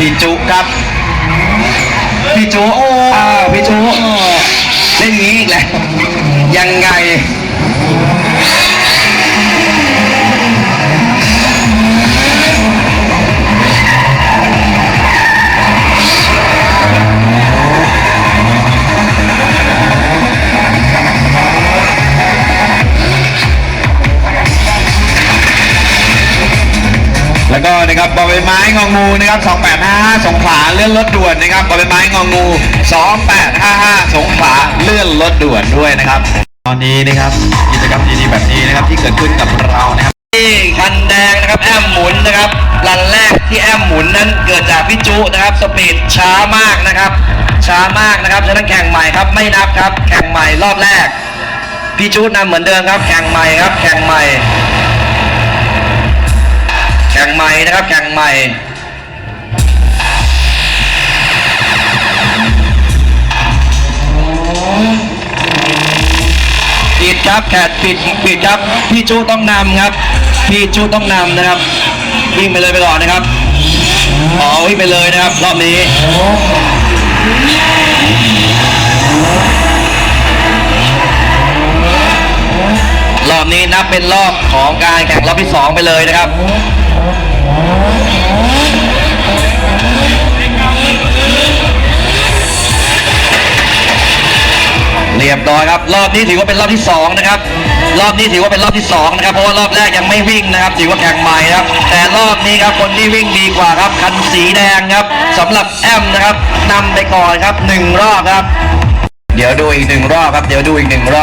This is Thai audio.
พี่จุครับ พี่จุโอ้อ่าพี่จุเล่นงี้อีกแล้วยังไง แล้วก็นะครับบอใบไม้งองูนะครับ2855 สงขลาเลื่อนรถด่วนนะครับบอใบไม้งองู 2855 สงขลาเลื่อนรถด่วนด้วยนะครับ ตอนนี้นะครับกิจกรรมดีๆแบบนี้นะครับที่เกิดขึ้นกับเรานะครับที่คันแดงนะครับแอมหมุนนะครับรันแรกที่แอมหมุนนั้นเกิดจากพี่จุนะครับสปีดช้ามากนะครับ ช้ามากนะครับฉะนั้นแข่งใหม่ครับไม่นับครับแข่งใหม่รอบแรกพี่จุนำเหมือนเดิมครับแข่งใหม่ครับแข่งใหม่ ข่งใหม่นะครับ แข่งใหม่ปิดครับแขกปิดปิดครับ พี่จูต้องนำครับ พี่จูต้องนำนะครับ วิ่งไปเลยไปก่อนนะครับอ๋อวิ่งไปเลยนะครับ รอบนี้รอบนี้นับเป็นรอบของการแข่งรอบที่สองไปเลยนะครับ เรียบร้อยครับ รอบนี้ถือว่าเป็นรอบที่สองนะครับ รอบนี้ถือว่าเป็นรอบที่สองนะครับ เพราะว่ารอบแรกยังไม่วิ่งนะครับ ถือว่าแข่งใหม่ครับ แต่รอบนี้ครับคนที่วิ่งดีกว่าครับคันสีแดงครับสำหรับแอมนะครับนำไปก่อนครับหนึ่งรอบครับ เดี๋ยวดูอีกหนึ่งรอบครับ เดี๋ยวดูอีกหนึ่งรอบ